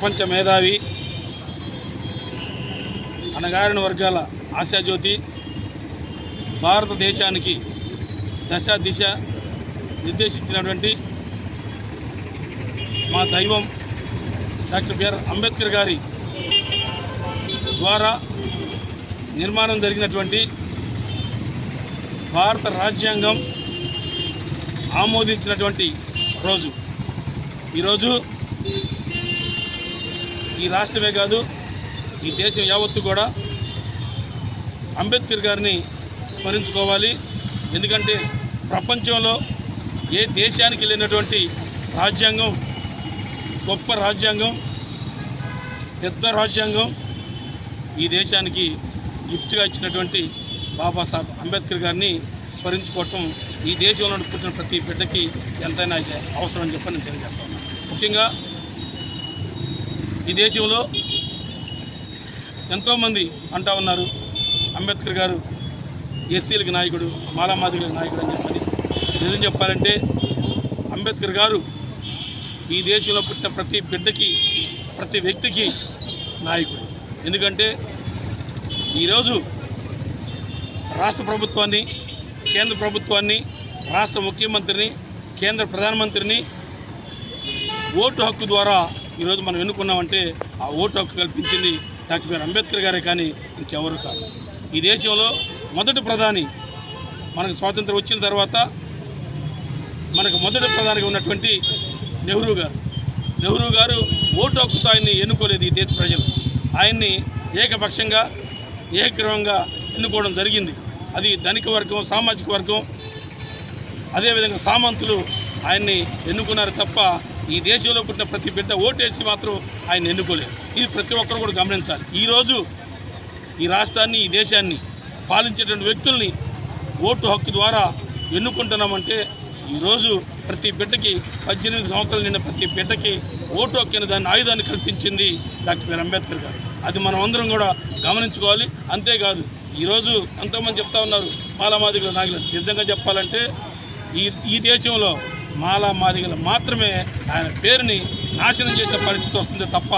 ప్రపంచ మేధావి అణగారిన వర్గాల ఆశాజ్యోతి భారతదేశానికి దశ దిశ నిర్దేశించినటువంటి మా దైవం డాక్టర్ బిఆర్ అంబేద్కర్ గారి ద్వారా నిర్మాణం జరిగినటువంటి భారత రాజ్యాంగం ఆమోదించినటువంటి రోజు. ఈరోజు ఈ రాష్ట్రమే కాదు ఈ దేశం యావత్తు కూడా అంబేద్కర్ గారిని స్మరించుకోవాలి. ఎందుకంటే ప్రపంచంలో ఏ దేశానికి వెళ్ళినటువంటి రాజ్యాంగం గొప్ప రాజ్యాంగం పెద్ద రాజ్యాంగం ఈ దేశానికి గిఫ్ట్గా ఇచ్చినటువంటి బాబాసాహెబ్ అంబేద్కర్ గారిని స్మరించుకోవటం ఈ దేశంలో పుట్టిన ప్రతి బిడ్డకి ఎంతైనా అవసరం అని చెప్పి నేను తెలియజేస్తాను ముఖ్యంగా ఈ దేశంలో ఎంతోమంది అంటా ఉన్నారు. అంబేద్కర్ గారు ఎస్సీలకి నాయకుడు మాలామాదిగలకు నాయకుడు అని చెప్పని. నిజం చెప్పాలంటే అంబేద్కర్ గారు ఈ దేశంలో పుట్టిన ప్రతి బిడ్డకి ప్రతి వ్యక్తికి నాయకుడు. ఎందుకంటే ఈరోజు రాష్ట్ర ప్రభుత్వాన్ని కేంద్ర ప్రభుత్వాన్ని రాష్ట్ర ముఖ్యమంత్రిని కేంద్ర ప్రధానమంత్రిని ఓటు హక్కు ద్వారా ఈరోజు మనం ఎన్నుకున్నామంటే ఆ ఓటు హక్కు కల్పించింది డాక్టర్ బిఆర్ అంబేద్కర్ గారే కానీ ఇంకెవరు కాదు. ఈ దేశంలో మొదటి ప్రధాని మనకు స్వాతంత్రం వచ్చిన తర్వాత మనకు మొదటి ప్రధానిగా ఉన్నటువంటి నెహ్రూ గారు. నెహ్రూ గారు ఓటు హక్కుతో ఆయన్ని ఎన్నుకోలేదు ఈ దేశ ప్రజలు. ఆయన్ని ఏకపక్షంగా ఏకగ్రీవంగా ఎన్నుకోవడం జరిగింది. అది ధనిక వర్గం సామాజిక వర్గం అదేవిధంగా సామంతులు ఆయన్ని ఎన్నుకున్నారు తప్ప ఈ దేశంలో పుట్టిన ప్రతి బిడ్డ ఓటేసి మాత్రం ఆయన ఎన్నుకోలేదు. ఇది ప్రతి ఒక్కరు కూడా గమనించాలి. ఈరోజు ఈ రాష్ట్రాన్ని ఈ దేశాన్ని పాలించేటువంటి వ్యక్తుల్ని ఓటు హక్కు ద్వారా ఎన్నుకుంటున్నామంటే ఈరోజు ప్రతి బిడ్డకి పద్దెనిమిది సంవత్సరాలు నిండిన ప్రతి బిడ్డకి ఓటు హక్కు అనే దాన్ని ఆయుధాన్ని కల్పించింది డాక్టర్ అంబేద్కర్ గారు. అది మనం అందరం కూడా గమనించుకోవాలి. అంతేకాదు ఈరోజు ఎంతోమంది చెప్తా ఉన్నారు మాలామాదిగల నాయకులు. నిజంగా చెప్పాలంటే ఈ ఈ దేశంలో మాలా మాదిగలు మాత్రమే ఆయన పేరుని నాశనం చేసే పరిస్థితి వస్తుంది తప్ప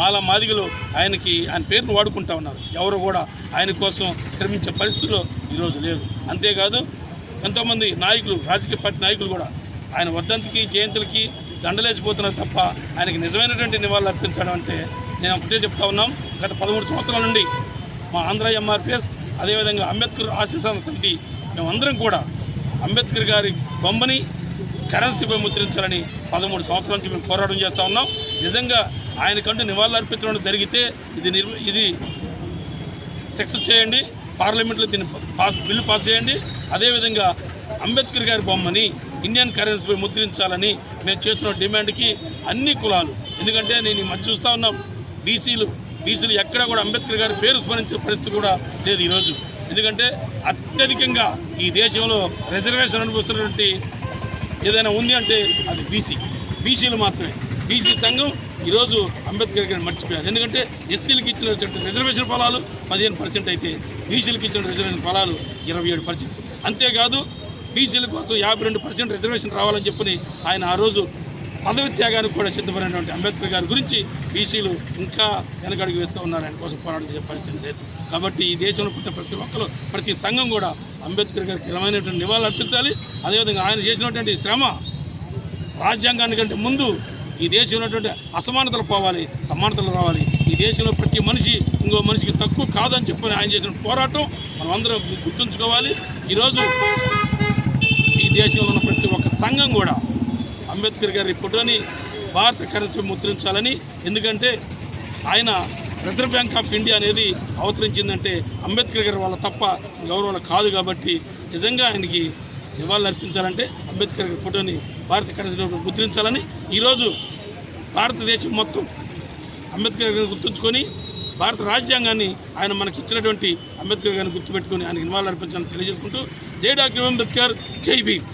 మాలా మాదిగలు ఆయనకి ఆయన పేరును వాడుకుంటా ఉన్నారు. ఎవరు కూడా ఆయన కోసం శ్రమించే పరిస్థితులు ఈరోజు లేరు. అంతేకాదు ఎంతోమంది నాయకులు రాజకీయ పార్టీ నాయకులు కూడా ఆయన వర్ధంతికి జయంతులకి దండలేసిపోతున్నారు తప్ప ఆయనకి నిజమైనటువంటి నివాళులు అర్పించడం అంటే నేను ఒకటే చెప్తా ఉన్నాం. గత పదమూడు సంవత్సరాల నుండి మా ఆంధ్ర ఎంఆర్పిఎస్ అదేవిధంగా అంబేద్కర్ ఆశీర్వాద సమితి మేమందరం కూడా అంబేద్కర్ గారి బొమ్మని కరెన్సీపై ముద్రించాలని పదమూడు సంవత్సరాల నుంచి మేము పోరాటం చేస్తూ ఉన్నాం. నిజంగా ఆయనకంటూ నివాళులర్పించడం జరిగితే ఇది నిర్వ ఇది సక్సెస్ చేయండి పార్లమెంట్లో దీన్ని పాస్ బిల్లు పాస్ చేయండి. అదేవిధంగా అంబేద్కర్ గారి బొమ్మని ఇండియన్ కరెన్సీపై ముద్రించాలని మేము చేస్తున్న డిమాండ్కి అన్ని కులాలు. ఎందుకంటే నేను ఈ మధ్య చూస్తూ ఉన్నాం బీసీలు బీసీలు ఎక్కడ కూడా అంబేద్కర్ గారి పేరు స్మరించే పరిస్థితి కూడా లేదు ఈరోజు. ఎందుకంటే అత్యధికంగా ఈ దేశంలో రిజర్వేషన్ అనుభవిస్తున్నటువంటి ఏదైనా ఉంది అంటే అది బీసీ. బీసీలు మాత్రమే. బీసీ సంఘం ఈరోజు అంబేద్కర్ గారిని మర్చిపోయారు. ఎందుకంటే ఎస్సీలకు ఇచ్చిన రిజర్వేషన్ ఫలాలు పదిహేను పర్సెంట్ అయితే బీసీలకు ఇచ్చిన రిజర్వేషన్ ఫలాలు ఇరవై ఏడు పర్సెంట్. అంతేకాదు బీసీల కోసం యాభై రెండు పర్సెంట్ రిజర్వేషన్ రావాలని చెప్పని ఆయన ఆ రోజు పదవి త్యాగానికి కూడా సిద్ధపడినటువంటి అంబేద్కర్ గారి గురించి బీసీలు ఇంకా వెనకడుగు వేస్తూ ఉన్నారు ఆయన కోసం పోరాటం చేసే పరిస్థితి లేదు. కాబట్టి ఈ దేశంలో పుట్టిన ప్రతి ఒక్కరు ప్రతి సంఘం కూడా అంబేద్కర్ గారికి స్థిరమైనటువంటి నివాళులు అర్పించాలి. అదేవిధంగా ఆయన చేసినటువంటి శ్రమ రాజ్యాంగానికంటే ముందు ఈ దేశంలో ఉన్నటువంటి అసమానతలు పోవాలి సమానతలు రావాలి. ఈ దేశంలో ప్రతి మనిషి ఇంకో మనిషికి తక్కువ కాదని చెప్పని ఆయన చేసిన పోరాటం మనం అందరం గుర్తుంచుకోవాలి. ఈరోజు ఈ దేశంలో ఉన్న ప్రతి ఒక్క సంఘం కూడా అంబేద్కర్ గారి ఫోటోని భారత కరెన్సీ ముద్రించాలని ఎందుకంటే ఆయన రిజర్వ్ బ్యాంక్ ఆఫ్ ఇండియా అనేది అవతరించిందంటే అంబేద్కర్ గారి వాళ్ళ తప్ప గౌరవాలు కాదు కాబట్టి నిజంగా ఆయనకి నివాళులు అర్పించాలంటే అంబేద్కర్ గారి ఫోటోని భారత కరెన్సీలో ముద్రించాలని ఈరోజు భారతదేశం మొత్తం అంబేద్కర్ గారిని గుర్తుంచుకొని భారత రాజ్యాంగాన్ని ఆయన మనకి ఇచ్చినటువంటి అంబేద్కర్ గారిని గుర్తుపెట్టుకొని ఆయనకి నివాళులు అర్పించాలని తెలియజేసుకుంటూ జై డాక్టర్ అంబేద్కర్ జై భీమ్.